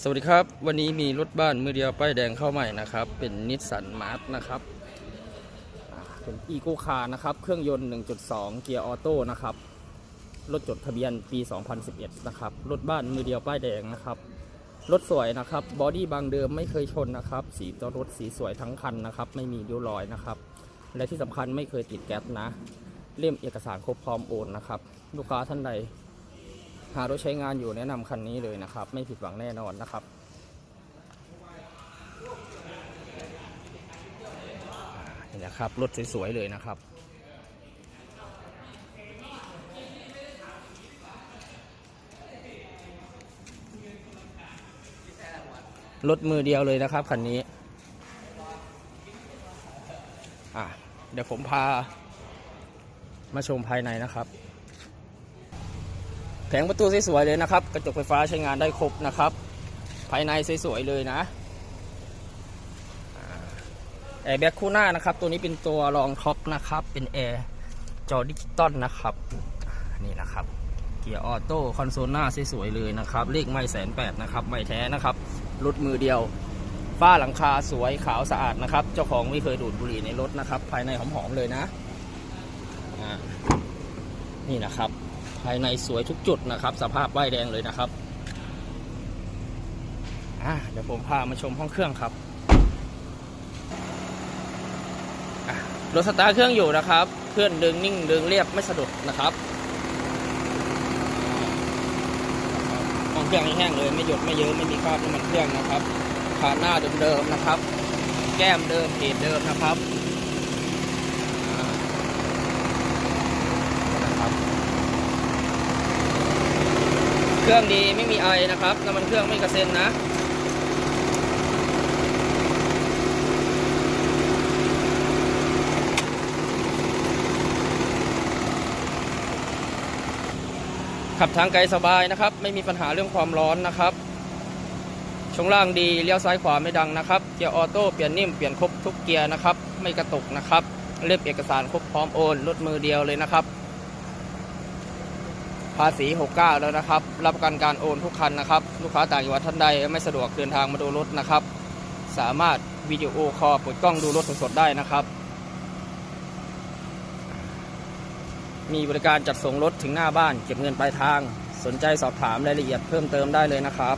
สวัสดีครับ วันนี้มีรถบ้านมือเดียวป้ายแดงเข้าใหม่นะครับ เป็นนิสสันมาร์ทนะครับเป็นอีโ c คาร์นะครับ เครื่องยนต์ 1.2 เกียร์ออโต้นะครับ รถจดทะเบียนปี 2011 นะครับ รถบ้านมือเดียวป้ายแดงนะครับ รถสวยนะครับ บอดี้บางเดิมไม่เคยชนนะครับ สีตัวรถสีสวยทั้งคันนะครับ ไม่มีริ้วรอยนะครับ และที่สำคัญไม่เคยติดแก๊สนะ เล่มเอกสารครบพร้อมโอนนะครับ ลูกค้าท่านใด หารถใช้งานอยู่แนะนำคันนี้เลยนะครับ ไม่ผิดหวังแน่นอนนะครับนี่แหละครับรถสวยๆเลยนะครับรถมือเดียวเลยนะครับคันนี้ อะเดี๋ยวผมพามาชมภายในนะครับ แผงประตูสวยๆเลยนะครับ กระจกไฟฟ้าใช้งานได้ครบนะครับ ภายในสวยๆเลยนะแอร์แบ็กคู่หน้านะครับ ตัวนี้เป็นตัวรองท็อปนะครับ เป็นแอร์จอดิจิตอลนะครับ นี่นะครับ เกียร์ออโต้คอนโซลหน้าสวยๆเลยนะครับ เลขไม่แสนแปดนะครับไม่แท้นะครับรถมือเดียว ฝ้าหลังคาสวยขาวสะอาดนะครับ เจ้าของไม่เคยดูดบุหรี่ในรถนะครับ ภายในหอมๆเลยนะ นี่นะครับ ภายในสวยทุกจุดนะครับ สภาพใบแดงเลยนะครับเดี๋ยวผมพามาชมห้องเครื่องครับรถสตาร์เครื่องอยู่นะครับเคลื่อนดึงนิ่งดึงเรียบไม่สะดุดนะครับห้องเครื่องแห้งเลยไม่หยดไม่เยอะไม่มีคราบน้ำมันเครื่องนะครับขาหน้าเดิมๆนะครับ แก้มเดิมเพจเดิมนะครับอ่านะครับ เครื่องดีไม่มีไอนะครับน้ำมันเครื่องไม่กระเซ็นนะขับทางไกลสบายนะครับ ไม่มีปัญหาเรื่องความร้อนนะครับช่วงล่างดีเลี้ยวซ้ายขวาไม่ดังนะครับเกียร์ออโต้เปลี่ยนนิ่มเปลี่ยนครบทุกเกียร์นะครับ ไม่กระตุกนะครับเรียบเอกสารครบพร้อมโอนรถมือเดียวเลยนะครับ ภาษี 69 แล้วนะครับ รับประกันการโอนทุกคันนะครับ ลูกค้าต่างจังหวัดท่านใดไม่สะดวกเดินทางมาดูรถนะครับ สามารถวิดีโอคอลเปิดกล้องดูรถสดๆได้นะครับ มีบริการจัดส่งรถถึงหน้าบ้าน เก็บเงินปลายทาง สนใจสอบถามรายละเอียดเพิ่มเติมได้เลยนะครับ